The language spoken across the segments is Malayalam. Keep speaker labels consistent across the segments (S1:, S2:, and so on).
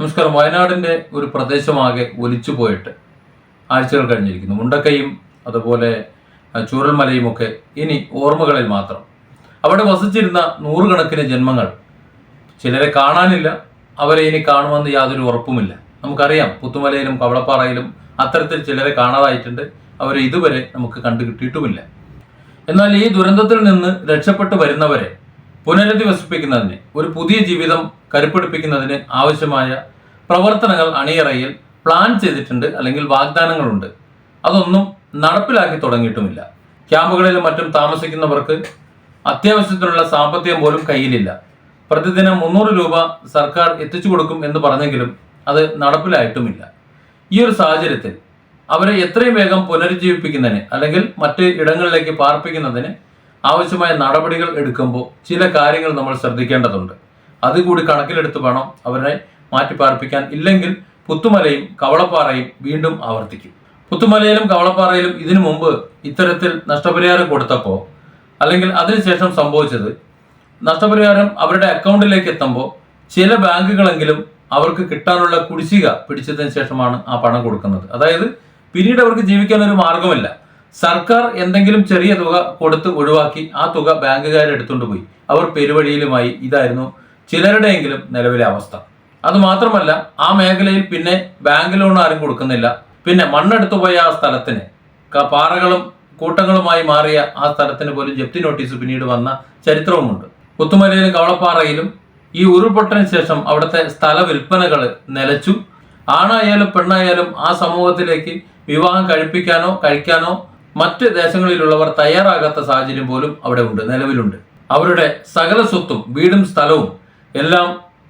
S1: നമസ്കാരം. വയനാടിന്റെ ഒരു പ്രദേശമാകെ ഒലിച്ചു പോയിട്ട് ആഴ്ചകൾ കഴിഞ്ഞിരിക്കുന്നു. മുണ്ടക്കയും അതുപോലെ ചൂരൽമലയുമൊക്കെ ഇനി ഓർമ്മകളിൽ മാത്രം. അവിടെ വസിച്ചിരുന്ന നൂറുകണക്കിന് ജന്മങ്ങൾ ചിലരെ കാണാനില്ല അവരെ ഇനി കാണുമെന്ന് യാതൊരു ഉറപ്പുമില്ല. നമുക്കറിയാം പുത്തുമലയിലും കവളപ്പാറയിലും അത്തരത്തിൽ ചിലരെ കാണാതായിട്ടുണ്ട്. അവരെ ഇതുവരെ നമുക്ക് കണ്ടു കിട്ടിയിട്ടുമില്ല. എന്നാൽ ഈ ദുരന്തത്തിൽ നിന്ന് രക്ഷപ്പെട്ടു വരുന്നവരെ പുനരധിവസിപ്പിക്കുന്നതിന് ഒരു പുതിയ ജീവിതം കരുപ്പിടിപ്പിക്കുന്നതിന് ആവശ്യമായ പ്രവർത്തനങ്ങൾ അണിയറയിൽ പ്ലാൻ ചെയ്തിട്ടുണ്ട് അല്ലെങ്കിൽ വാഗ്ദാനങ്ങളുണ്ട്. അതൊന്നും നടപ്പിലാക്കി തുടങ്ങിയിട്ടുമില്ല. ക്യാമ്പുകളിലും മറ്റും താമസിക്കുന്നവർക്ക് അത്യാവശ്യത്തിനുള്ള സാമ്പത്തികം പോലും കയ്യിലില്ല. പ്രതിദിനം മുന്നൂറ് രൂപ സർക്കാർ എത്തിച്ചു കൊടുക്കും എന്ന് പറഞ്ഞെങ്കിലും അത് നടപ്പിലായിട്ടുമില്ല. ഈ ഒരു സാഹചര്യത്തിൽ അവരെ എത്രയും വേഗം പുനരുജ്ജീവിപ്പിക്കുന്നതിന് അല്ലെങ്കിൽ മറ്റ് ഇടങ്ങളിലേക്ക് പാർപ്പിക്കുന്നതിന് ആവശ്യമായ നടപടികൾ എടുക്കുമ്പോൾ ചില കാര്യങ്ങൾ നമ്മൾ ശ്രദ്ധിക്കേണ്ടതുണ്ട്. അതുകൂടി കണക്കിലെടുത്ത് വേണം അവരെ മാറ്റിപ്പാർപ്പിക്കാൻ. ഇല്ലെങ്കിൽ പുത്തുമലയും കവളപ്പാറയും വീണ്ടും ആവർത്തിക്കും. പുത്തുമലയിലും കവളപ്പാറയിലും ഇതിനു മുമ്പ് ഇത്തരത്തിൽ നഷ്ടപരിഹാരം കൊടുത്തപ്പോൾ അല്ലെങ്കിൽ അതിനുശേഷം സംഭവിച്ചത് നഷ്ടപരിഹാരം അവരുടെ അക്കൗണ്ടിലേക്ക് എത്തുമ്പോൾ ചില ബാങ്കുകളെങ്കിലും അവർക്ക് കിട്ടാനുള്ള കുടിശ്ശിക പിടിച്ചതിന് ശേഷമാണ് ആ പണം കൊടുക്കുന്നത്. അതായത് പിന്നീട് അവർക്ക് ജീവിക്കാൻ ഒരു മാർഗമില്ല സർക്കാർ എന്തെങ്കിലും ചെറിയ തുക കൊടുത്ത് ഒഴിവാക്കി ആ തുക ബാങ്കുകാരെടുത്തുകൊണ്ട് പോയി. അവർ പെരുവഴിയിലുമായി ഇതായിരുന്നു ചിലരുടെയെങ്കിലും നിലവിലെ അവസ്ഥ. അത് മാത്രമല്ല ആ മേഖലയിൽ പിന്നെ ബാങ്ക് ലോൺ ആരും കൊടുക്കുന്നില്ല. പിന്നെ മണ്ണെടുത്തു പോയ ആ സ്ഥലത്തിന് പാറകളും കൂട്ടങ്ങളുമായി മാറിയ ആ സ്ഥലത്തിന് പോലും ജപ്തി നോട്ടീസ് പിന്നീട് വന്ന ചരിത്രവുമുണ്ട്. പുത്തുമലയിലും കവളപ്പാറയിലും ഈ ഉരുൾപൊട്ടലിന് ശേഷം അവിടുത്തെ സ്ഥല വിൽപ്പനകൾ നിലച്ചു. ആണായാലും പെണ്ണായാലും ആ സമൂഹത്തിലേക്ക് വിവാഹം കഴിപ്പിക്കാനോ കഴിക്കാനോ മറ്റ് ദേശങ്ങളിലുള്ളവർ തയ്യാറാകാത്ത സാഹചര്യം പോലും അവിടെ ഉണ്ട് നിലവിലുണ്ട്. അവരുടെ സകല സ്വത്തും വീടും സ്ഥലവും എല്ലാം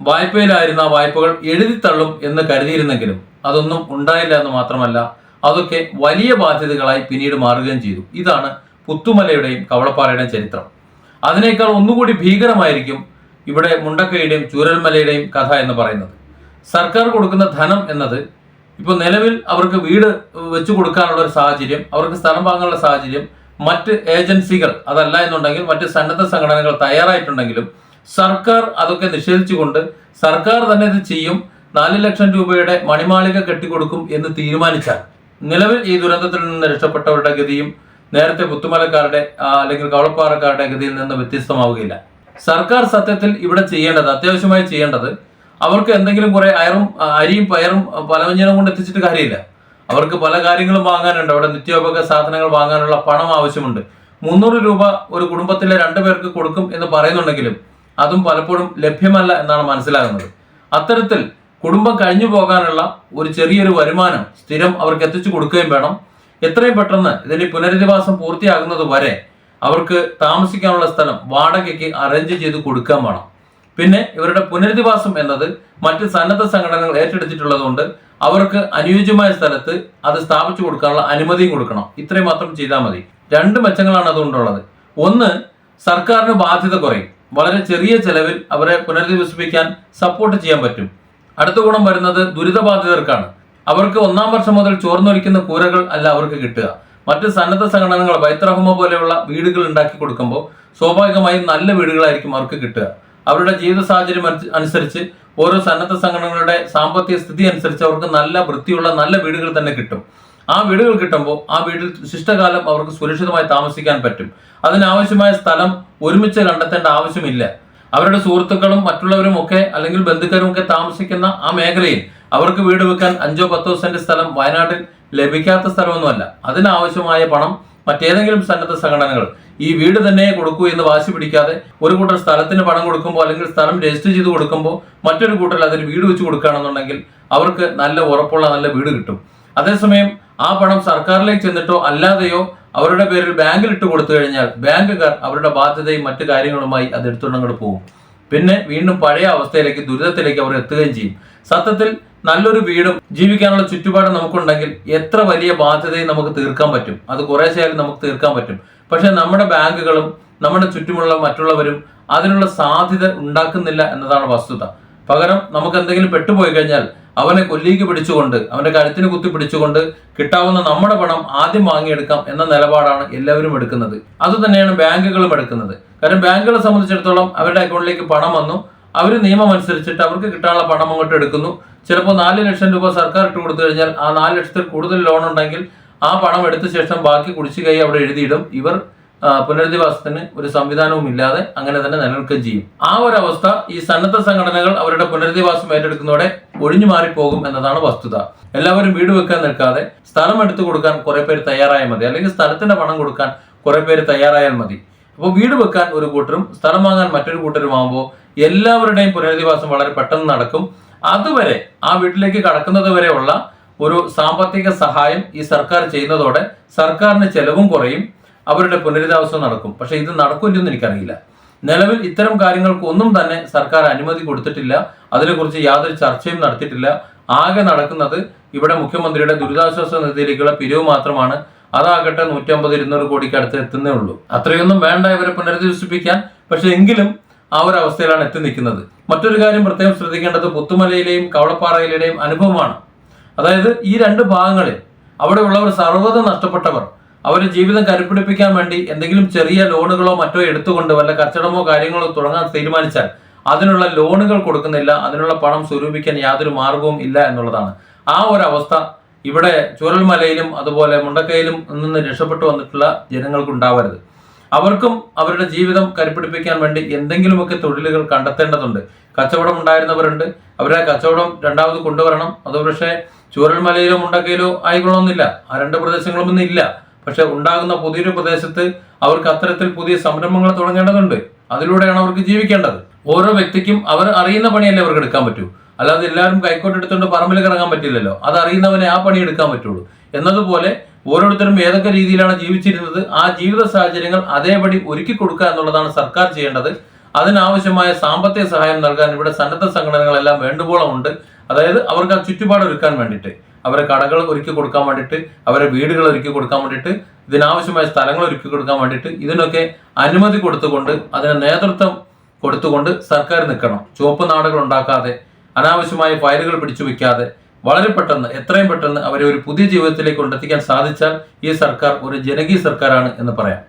S1: വായ്പയിലായിരുന്ന വായ്പകൾ എഴുതിത്തള്ളും എന്ന് കരുതിയിരുന്നെങ്കിലും അതൊന്നും ഉണ്ടായില്ല എന്ന് മാത്രമല്ല അതൊക്കെ വലിയ ബാധ്യതകളായി പിന്നീട് മാറുകയും ചെയ്തു. ഇതാണ് പുത്തുമലയുടെയും കവളപ്പാറയുടെയും ചരിത്രം. അതിനേക്കാൾ ഒന്നുകൂടി ഭീകരമായിരിക്കും ഇവിടെ മുണ്ടക്കയുടെയും ചൂരൽമലയുടെയും കഥ എന്ന് പറയുന്നത്. സർക്കാർ കൊടുക്കുന്ന ധനം എന്നത് ഇപ്പോൾ നിലവിൽ അവർക്ക് വീട് വെച്ചു കൊടുക്കാനുള്ള ഒരു സാഹചര്യം അവർക്ക് സ്ഥലം വാങ്ങാനുള്ള സാഹചര്യം മറ്റ് ഏജൻസികൾ അതല്ല എന്നുണ്ടെങ്കിൽ മറ്റ് സന്നദ്ധ സംഘടനകൾ തയ്യാറായിട്ടുണ്ടെങ്കിലും സർക്കാർ അതൊക്കെ നിഷേധിച്ചുകൊണ്ട് സർക്കാർ തന്നെ ഇത് ചെയ്യും. നാല് ലക്ഷം രൂപയുടെ മണിമാളിക കെട്ടിക്കൊടുക്കും എന്ന് തീരുമാനിച്ചാൽ നിലവിൽ ഈ ദുരന്തത്തിൽ നിന്ന് രക്ഷപ്പെട്ടവരുടെ ഗതിയും നേരത്തെ പുത്തുമലക്കാരുടെ അല്ലെങ്കിൽ കവളപ്പാറക്കാരുടെ ഗതിയിൽ നിന്ന് വ്യത്യസ്തമാവുകയില്ല. സർക്കാർ സത്യത്തിൽ ഇവിടെ ചെയ്യേണ്ടത് അത്യാവശ്യമായി ചെയ്യേണ്ടത് അവർക്ക് എന്തെങ്കിലും കുറെ അയറും അരിയും പയറും പലവ്യഞ്ജനം കൊണ്ട് എത്തിച്ചിട്ട് കാര്യമില്ല. അവർക്ക് പല കാര്യങ്ങളും വാങ്ങാനുണ്ട്. അവിടെ നിത്യോപയോഗ സാധനങ്ങൾ വാങ്ങാനുള്ള പണം ആവശ്യമുണ്ട്. മുന്നൂറ് രൂപ ഒരു കുടുംബത്തിലെ രണ്ടു പേർക്ക് കൊടുക്കും എന്ന് പറയുന്നുണ്ടെങ്കിലും അതും പലപ്പോഴും ലഭ്യമല്ല എന്നാണ് മനസ്സിലാകുന്നത്. അത്തരത്തിൽ കുടുംബം കഴിഞ്ഞു പോകാനുള്ള ഒരു ചെറിയൊരു വരുമാനം സ്ഥിരം അവർക്ക് എത്തിച്ചു കൊടുക്കുകയും വേണം. എത്രയും പെട്ടെന്ന് ഇതിന്റെ പുനരധിവാസം പൂർത്തിയാകുന്നത് വരെ അവർക്ക് താമസിക്കാനുള്ള സ്ഥലം വാടകയ്ക്ക് അറേഞ്ച് ചെയ്ത് കൊടുക്കാൻ വേണം. പിന്നെ ഇവരുടെ പുനരധിവാസം എന്നത് മറ്റ് സന്നദ്ധ സംഘടനകൾ ഏറ്റെടുത്തിട്ടുള്ളതുകൊണ്ട് അവർക്ക് അനുയോജ്യമായ സ്ഥലത്ത് അത് സ്ഥാപിച്ചു കൊടുക്കാനുള്ള അനുമതിയും കൊടുക്കണം. ഇത്രയും മാത്രം ചെയ്താൽ മതി. രണ്ട് മെച്ചങ്ങളാണ് അതുകൊണ്ടുള്ളത്. ഒന്ന് സർക്കാരിന് ബാധ്യത കുറയും. വളരെ ചെറിയ ചെലവിൽ അവരെ പുനരധിവസിപ്പിക്കാൻ സപ്പോർട്ട് ചെയ്യാൻ പറ്റും. അടുത്ത ഗുണം വരുന്നത് ദുരിതബാധിതർക്കാണ്. അവർക്ക് ഒന്നാം വർഷം മുതൽ ചോർന്നൊലിക്കുന്ന കൂരകൾ അല്ല അവർക്ക് കിട്ടുക. മറ്റ് സന്നദ്ധ സംഘടനകൾ ബൈത്രഹുമ പോലെയുള്ള വീടുകൾ ഉണ്ടാക്കി കൊടുക്കുമ്പോൾ സ്വാഭാവികമായും നല്ല വീടുകളായിരിക്കും അവർക്ക് കിട്ടുക. അവരുടെ ജീവിത സാഹചര്യം അനുസരിച്ച് ഓരോ സന്നദ്ധ സംഘടനകളുടെ സാമ്പത്തിക സ്ഥിതി അനുസരിച്ച് അവർക്ക് നല്ല വൃത്തിയുള്ള നല്ല വീടുകൾ തന്നെ കിട്ടും. ആ വീടുകൾ കിട്ടുമ്പോൾ ആ വീട്ടിൽ ശിഷ്ടകാലം അവർക്ക് സുരക്ഷിതമായി താമസിക്കാൻ പറ്റും. അതിനാവശ്യമായ സ്ഥലം ഒരുമിച്ച് കണ്ടെത്തേണ്ട ആവശ്യമില്ല. അവരുടെ സുഹൃത്തുക്കളും മറ്റുള്ളവരും ഒക്കെ അല്ലെങ്കിൽ ബന്ധുക്കാരും ഒക്കെ താമസിക്കുന്ന ആ മേഖലയിൽ അവർക്ക് വീട് വെക്കാൻ അഞ്ചോ പത്തോ സെന്റ് സ്ഥലം വയനാട്ടിൽ ലഭിക്കാത്ത സ്ഥലമൊന്നുമല്ല. അതിനാവശ്യമായ പണം മറ്റേതെങ്കിലും സന്നദ്ധ സംഘടനകൾ ഈ വീട് തന്നെ കൊടുക്കൂ എന്ന് വാശി പിടിക്കാതെ ഒരു കൂട്ടർ സ്ഥലത്തിന് പണം കൊടുക്കുമ്പോൾ അല്ലെങ്കിൽ സ്ഥലം രജിസ്റ്റർ ചെയ്ത് കൊടുക്കുമ്പോൾ മറ്റൊരു കൂട്ടർ അതിന് വീട് വെച്ച് കൊടുക്കുകയാണെന്നുണ്ടെങ്കിൽ അവർക്ക് നല്ല ഉറപ്പുള്ള നല്ല വീട് കിട്ടും. അതേസമയം ആ പണം സർക്കാരിലേക്ക് ചെന്നിട്ടോ അല്ലാതെയോ അവരുടെ പേരിൽ ബാങ്കിൽ ഇട്ട് കൊടുത്തു കഴിഞ്ഞാൽ ബാങ്കുകാർ അവരുടെ ബാധ്യതയും മറ്റു കാര്യങ്ങളുമായി അത് എടുത്തുകൊണ്ടങ്ങോട്ട് പോകും. പിന്നെ വീണ്ടും പഴയ അവസ്ഥയിലേക്ക് ദുരിതത്തിലേക്ക് അവർ എത്തുകയും ചെയ്യും. സത്യത്തിൽ നല്ലൊരു വീടും ജീവിക്കാനുള്ള ചുറ്റുപാടും നമുക്കുണ്ടെങ്കിൽ എത്ര വലിയ ബാധ്യതയും നമുക്ക് തീർക്കാൻ പറ്റും. അത് കുറേശ്ശെയായാലും നമുക്ക് തീർക്കാൻ പറ്റും. പക്ഷെ നമ്മുടെ ബാങ്കുകളും നമ്മുടെ ചുറ്റുമുള്ള മറ്റുള്ളവരും അതിനുള്ള സാധ്യത ഉണ്ടാക്കുന്നില്ല എന്നതാണ് വസ്തുത. പകരം നമുക്ക് എന്തെങ്കിലും പെട്ടുപോയി കഴിഞ്ഞാൽ അവനെ കൊല്ലിക്ക് പിടിച്ചുകൊണ്ട് അവന്റെ കഴുത്തിന് കുത്തി പിടിച്ചുകൊണ്ട് കിട്ടാവുന്ന നമ്മുടെ പണം ആദ്യം വാങ്ങിയെടുക്കാം എന്ന നിലപാടാണ് എല്ലാവരും എടുക്കുന്നത്. അതുതന്നെയാണ് ബാങ്കുകളും എടുക്കുന്നത്. കാരണം ബാങ്കുകളെ സംബന്ധിച്ചിടത്തോളം അവരുടെ അക്കൗണ്ടിലേക്ക് പണം വന്നു. അവർ നിയമം അനുസരിച്ചിട്ട് അവർക്ക് കിട്ടാനുള്ള പണം അങ്ങോട്ട് എടുക്കുന്നു. ചിലപ്പോൾ നാല് ലക്ഷം രൂപ സർക്കാർ ഇട്ട് കൊടുത്തു കഴിഞ്ഞാൽ ആ നാല് ലക്ഷത്തിൽ കൂടുതൽ ലോൺ ഉണ്ടെങ്കിൽ ആ പണം എടുത്ത ശേഷം ബാക്കി കുടിശ്ശികയായി അവിടെ എഴുതിയിടും. ഇവർ പുനരധിവാസത്തിന് ഒരു സംവിധാനവും ഇല്ലാതെ അങ്ങനെ തന്നെ നിലനിൽക്കുകയും ചെയ്യും. ആ ഒരു അവസ്ഥ ഈ സന്നദ്ധ സംഘടനകൾ അവരുടെ പുനരധിവാസം ഏറ്റെടുക്കുന്നതോടെ ഒഴിഞ്ഞു മാറിപ്പോകും എന്നതാണ് വസ്തുത. എല്ലാവരും വീട് വെക്കാൻ നിൽക്കാതെ സ്ഥലം എടുത്തു കൊടുക്കാൻ കുറെ പേര് തയ്യാറായാൽ മതി. അല്ലെങ്കിൽ സ്ഥലത്തിന്റെ പണം കൊടുക്കാൻ കുറെ പേര് തയ്യാറായാൽ മതി. അപ്പോൾ വീട് വെക്കാൻ ഒരു കൂട്ടരും സ്ഥലം വാങ്ങാൻ മറ്റൊരു കൂട്ടരും ആകുമ്പോൾ എല്ലാവരുടെയും പുനരധിവാസം വളരെ പെട്ടെന്ന് നടക്കും. അതുവരെ ആ വീട്ടിലേക്ക് കടക്കുന്നത് വരെയുള്ള ഒരു സാമ്പത്തിക സഹായം ഈ സർക്കാർ ചെയ്യുന്നതോടെ സർക്കാരിന് ചെലവും കുറയും. അവരുടെ പുനരധിവാസം നടക്കും. പക്ഷെ ഇത് നടക്കുമെന്നൊന്നും എനിക്കറിയില്ല. നിലവിൽ ഇത്തരം കാര്യങ്ങൾക്ക് ഒന്നും തന്നെ സർക്കാർ അനുമതി കൊടുത്തിട്ടില്ല. അതിനെക്കുറിച്ച് യാതൊരു ചർച്ചയും നടത്തിയിട്ടില്ല. ആകെ നടക്കുന്നത് ഇവിടെ മുഖ്യമന്ത്രിയുടെ ദുരിതാശ്വാസ നിധിയിലേക്കുള്ള പിരിവ് മാത്രമാണ്. അതാകട്ടെ നൂറ്റമ്പത് ഇരുന്നൂറ് കോടിക്ക് അടുത്ത് എത്തുന്നേ ഉള്ളൂ. അത്രയൊന്നും വേണ്ട ഇവരെ പുനരധിവസിപ്പിക്കാൻ. പക്ഷെ എങ്കിലും ആ ഒരു അവസ്ഥയിലാണ് എത്തി നിൽക്കുന്നത്. മറ്റൊരു കാര്യം പ്രത്യേകം ശ്രദ്ധിക്കേണ്ടത് പുത്തുമലയിലെയും കവളപ്പാറയിലെയും അനുഭവമാണ്. അതായത് ഈ രണ്ട് ഭാഗങ്ങളിൽ അവിടെയുള്ളവർ സർവത നഷ്ടപ്പെട്ടവർ. അവരുടെ ജീവിതം കരുപ്പിടിപ്പിക്കാൻ വേണ്ടി എന്തെങ്കിലും ചെറിയ ലോണുകളോ മറ്റോ എടുത്തുകൊണ്ട് വല്ല കച്ചടമോ കാര്യങ്ങളോ തുടങ്ങാൻ തീരുമാനിച്ചാൽ അതിനുള്ള ലോണുകൾ കൊടുക്കുന്നില്ല അതിനുള്ള പണം സ്വരൂപിക്കാൻ യാതൊരു മാർഗവും ഇല്ല എന്നുള്ളതാണ്. ആ ഒരു അവസ്ഥ ഇവിടെ ചുരൽമലയിലും അതുപോലെ മുണ്ടക്കയിലും നിന്ന് രക്ഷപ്പെട്ടു വന്നിട്ടുള്ള ജനങ്ങൾക്ക് ഉണ്ടാവരുത്. അവർക്കും അവരുടെ ജീവിതം കരുപ്പിടിപ്പിക്കാൻ വേണ്ടി എന്തെങ്കിലുമൊക്കെ തൊഴിലുകൾ കണ്ടെത്തേണ്ടതുണ്ട്. കച്ചവടം ഉണ്ടായിരുന്നവരുണ്ട്. അവരെ കച്ചവടം രണ്ടാമത് കൊണ്ടുവരണം. അത് പക്ഷേ ചൂരൽമലയിലോ മുണ്ടക്കയിലോ ആയിക്കൊള്ളണമെന്നില്ല. ആ രണ്ട് പ്രദേശങ്ങളും ഇല്ല. പക്ഷെ ഉണ്ടാകുന്ന പുതിയൊരു പ്രദേശത്ത് അവർക്ക് അത്തരത്തിൽ പുതിയ സംരംഭങ്ങൾ തുടങ്ങേണ്ടതുണ്ട്. അതിലൂടെയാണ് അവർക്ക് ജീവിക്കേണ്ടത്. ഓരോ വ്യക്തിക്കും അവർ അറിയുന്ന പണിയല്ലേ അവർക്ക് എടുക്കാൻ പറ്റൂ. അല്ലാതെ എല്ലാവരും കൈക്കോട്ട് എടുത്തുകൊണ്ട് പറമ്പിൽ ഇറങ്ങാൻ പറ്റില്ലല്ലോ. അത് അറിയുന്നവനെ ആ പണി എടുക്കാൻ പറ്റുള്ളൂ. എന്നതുപോലെ ഓരോരുത്തരും ഏതൊക്കെ രീതിയിലാണ് ജീവിച്ചിരുന്നത് ആ ജീവിത സാഹചര്യങ്ങൾ അതേപടി ഒരുക്കി കൊടുക്കുക എന്നുള്ളതാണ് സർക്കാർ ചെയ്യേണ്ടത്. അതിനാവശ്യമായ സാമ്പത്തിക സഹായം നൽകാൻ ഇവിടെ സന്നദ്ധ സംഘടനകളെല്ലാം വേണ്ടുവോളം ഉണ്ട്. അതായത് അവർക്ക് ആ ചുറ്റുപാട് ഒരുക്കാൻ വേണ്ടിയിട്ട്. അവരെ കടകൾ ഒരുക്കി കൊടുക്കാൻ വേണ്ടിയിട്ട് അവരെ വീടുകൾ ഒരുക്കി കൊടുക്കാൻ വേണ്ടിയിട്ട് ഇതിനാവശ്യമായ സ്ഥലങ്ങൾ ഒരുക്കി കൊടുക്കാൻ വേണ്ടിയിട്ട് ഇതിനൊക്കെ അനുമതി കൊടുത്തുകൊണ്ട് അതിന് നേതൃത്വം കൊടുത്തുകൊണ്ട് സർക്കാർ നിൽക്കണം. ചുവപ്പ് നാടുകൾ ഉണ്ടാക്കാതെ അനാവശ്യമായ ഫയലുകൾ പിടിച്ചു വയ്ക്കാതെ വളരെ പെട്ടെന്ന് എത്രയും പെട്ടെന്ന് അവരെ ഒരു പുതിയ ജീവിതത്തിലേക്ക് കൊണ്ടെത്തിക്കാൻ സാധിച്ചാൽ ഈ സർക്കാർ ഒരു ജനകീയ സർക്കാരാണ് എന്ന് പറയാം.